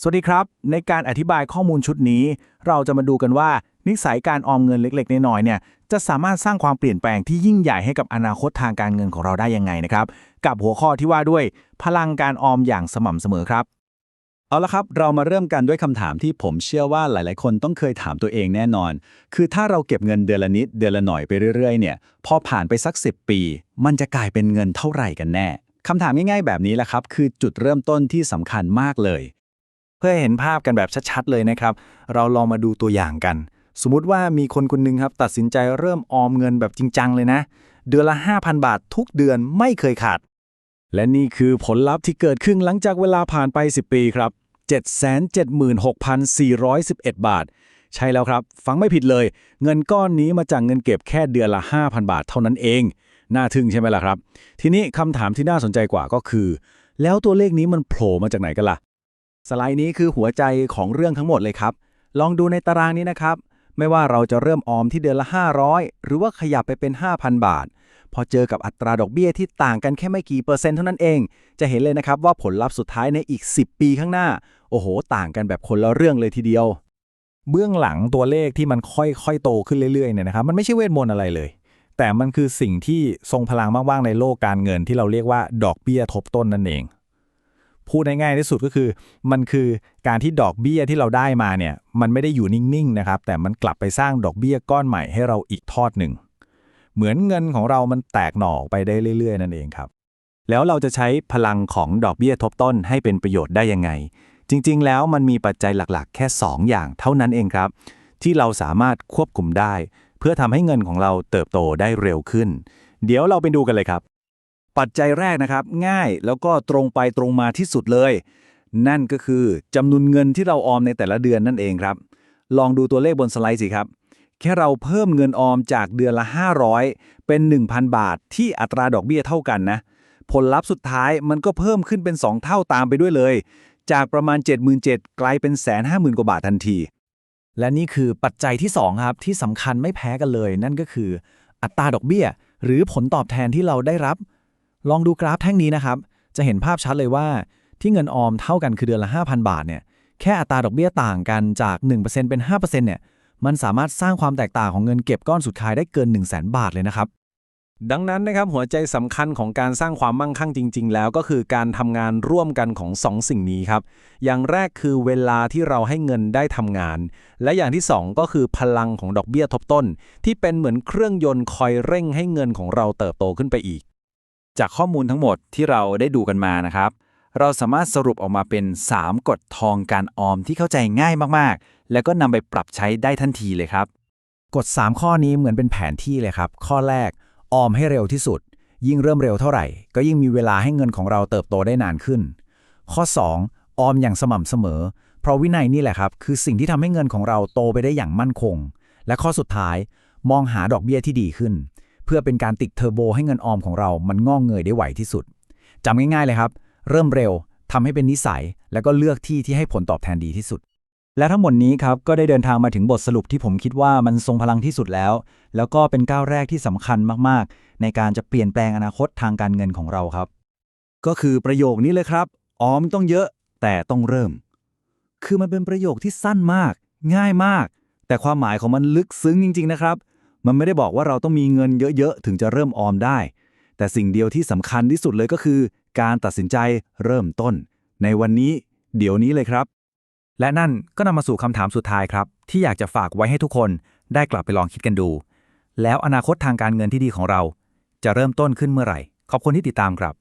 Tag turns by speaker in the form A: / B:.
A: สวัสดีครับ ในการอธิบายข้อมูลชุดนี้ เราจะมาดูกันว่า นิสัยการออมเงินเล็กๆน้อยๆเนี่ยจะสามารถสร้างความเปลี่ยนแปลงที่ยิ่งใหญ่ให้กับอนาคตทางการเงินของเราได้ยังไงนะครับ กับหัวข้อที่ว่าด้วย พลังการออมอย่างสม่ำเสมอครับ
B: เอาละครับ เรามาเริ่มกันด้วยคำถามที่ผมเชื่อว่าหลายๆ คนต้องเคยถามตัวเองแน่นอน คือถ้าเราเก็บเงินเดือนละนิดเดือนละหน่อยไปเรื่อยๆเนี่ยพอผ่านไปสัก 10 ปี มันจะกลายเป็นเงินเท่าไหร่กันแน่คำถามง่ายๆ แบบนี้แหละครับ คือจุดเริ่มต้นที่สำคัญมากเลย
A: เพื่อให้เห็นภาพกันแบบชัดๆเลยนะครับ เราลองมาดูตัวอย่างกัน สมมุติว่ามีคนคนหนึงครับ ตัดสินใจเริ่มออมเงินแบบจริงจังเลยนะ เดือนละ 5,000 บาททุกเดือนไม่เคยขาด และนี่คือผลลัพธ์ที่เกิดขึ้นหลังจากเวลาผ่านไป 10 ปีครับ 776,411 บาท ใช่แล้วครับ ฟังไม่ผิดเลย เงินก้อนนี้มาจากเงินเก็บแค่เดือนละ 5,000 บาทเท่านั้นเอง น่าทึ่งใช่ไหมล่ะครับ ทีนี้คำถามที่น่าสนใจกว่าก็คือ แล้วตัวเลขนี้มันโผล่มาจากไหนกันล่ะ สไลด์นี้คือหัวใจของเรื่องทั้งหมดเลยครับ ลองดูในตารางนี้นะครับ ไม่ว่าเราจะเริ่มออมที่เดือนละ 500 หรือว่าขยับไปเป็น 5,000 บาท พอเจอกับอัตราดอกเบี้ยที่ต่างกันแค่ไม่กี่เปอร์เซ็นต์เท่านั้นเอง จะเห็นเลยนะครับว่าผลลัพธ์สุดท้ายในอีก 10 ปีข้างหน้า โอ้โห ต่างกันแบบคนละเรื่องเลยทีเดียว เบื้องหลังตัวเลขที่มันค่อยๆโตขึ้นเรื่อยๆเนี่ยนะครับ มันไม่ใช่เวทมนต์อะไรเลย แต่มันคือสิ่งที่ทรงพลังมากๆในโลกการเงินที่เราเรียกว่าดอกเบี้ยทบต้นนั่นเอง พูดง่ายๆที่สุดก็คือ มันคือการที่ดอกเบี้ยที่เราได้มาเนี่ย มันไม่ได้อยู่นิ่งๆนะครับ แต่มันกลับไปสร้างดอกเบี้ยก้อนใหม่ให้เราอีกทอดหนึ่ง เหมือนเงินของเรามันแตกหน่อไปได้เรื่อย ๆ นั่นเองครับ
C: แล้วเราจะใช้พลังของดอกเบี้ยทบต้นให้เป็นประโยชน์ได้ยังไง จริง ๆ แล้วมันมีปัจจัยหลักๆ แค่ 2 อย่างเท่านั้นเองครับ ที่เราสามารถควบคุมได้ เพื่อทำให้เงินของเราเติบโตได้เร็วขึ้น เดี๋ยวเราไปดูกันเลยครับ
B: ปัจจัยแรกนะครับ ง่ายแล้วก็ตรงไปตรงมาที่สุดเลย นั่นก็คือจำนวนเงินที่เราออมในแต่ละเดือนนั่นเองครับ ลองดูตัวเลขบนสไลด์สิครับ แค่เราเพิ่มเงินออมจากเดือนละ 500 เป็น 1,000 บาท ที่อัตราดอกเบี้ยเท่ากันนะ ผลลัพธ์สุดท้ายมันก็เพิ่มขึ้นเป็น 2 เท่าตามไปด้วยเลย จากประมาณ 77,000กลายเป็นแสนห้าหมื่นกว่าบาททันที
A: และนี่คือปัจจัยที่2ครับที่สำคัญไม่แพ้กันเลย นั่นก็คือ อัตราดอกเบี้ย หรือผลตอบแทนที่เราได้รับ ลองดูกราฟแท่งนี้นะครับ จะเห็นภาพชัดเลยว่า ที่เงินออมเท่ากันคือเดือนละ 5,000 บาทเนี่ยแค่อัตราดอกเบี้ยต่างกันจาก 1%เป็น5%เนี่ยมันสามารถสร้างความแตกต่างของเงินเก็บก้อนสุดท้ายได้เกิน 1 0 0 0 0แบาทเลยนะครับ
C: ดังนั้นนะครับหัวใจสำคัญของการสร้างความมั่งคั่งจริง ๆ แล้วก็คือการทำงานร่วมกันของสองสิ่งนี้ครับ อย่างแรกคือเวลาที่เราให้เงินได้ทำงาน และอย่างที่สองก็คือพลังของดอกเบี้ยทบต้น ที่เป็นเหมือนเครื่องยนต์คอยเร่งให้เงินของเราเติบโตขึ้นไปอีก
B: จากข้อมูลทั้งหมดที่เราได้ดูกันมานะครับ เราสามารถสรุปออกมาเป็น 3กฎทองการออมที่เข้าใจง่ายมากๆ แล้วก็นำไปปรับใช้ได้ทันทีเลยครับ
A: กฎ 3 ข้อนี้เหมือนเป็นแผนที่เลยครับ ข้อแรก ออมให้เร็วที่สุด ยิ่งเริ่มเร็วเท่าไหร่ ก็ยิ่งมีเวลาให้เงินของเราเติบโตได้นานขึ้น ข้อ 2 ออมอย่างสม่ำเสมอ เพราะวินัยนี่แหละครับ คือสิ่งที่ทำให้เงินของเราโตไปได้อย่างมั่นคง และข้อสุดท้าย มองหาดอกเบี้ยที่ดีขึ้น เพื่อเป็นการติดเทอร์โบให้เงินออมของเรามันงอกเงยได้ไหวที่สุดจำง่ายๆเลยครับ เริ่มเร็วทำให้เป็นนิสัย แล้วก็เลือกที่ที่ให้ผลตอบแทนดีที่สุด และทั้งหมดนี้ครับก็ได้เดินทางมาถึงบทสรุปที่ผมคิดว่ามันทรงพลังที่สุดแล้ว แล้วก็เป็นก้าวแรกที่สำคัญมากๆ ในการจะเปลี่ยนแปลงอนาคตทางการเงินของเราครับ
B: ก็คือประโยคนี้เลยครับ ออมต้องเยอะแต่ต้องเริ่ม คือมันเป็นประโยคที่สั้นมาก ง่ายมาก แต่ความหมายของมันลึกซึ้งจริง ๆ นะครับ มันไม่ได้บอกว่าเราต้องมีเงินเยอะๆ ถึงจะเริ่มออมได้ แต่สิ่งเดียวที่สำคัญที่สุดเลยก็คือ การตัดสินใจเริ่มต้น ในวันนี้ เดี๋ยวนี้เลยครับ
A: และนั่นก็นำมาสู่คำถามสุดท้ายครับ ที่อยากจะฝากไว้ให้ทุกคนได้กลับไปลองคิดกันดู แล้วอนาคตทางการเงินที่ดีของเรา จะเริ่มต้นขึ้นเมื่อไหร่ ขอบคุณที่ติดตามครับ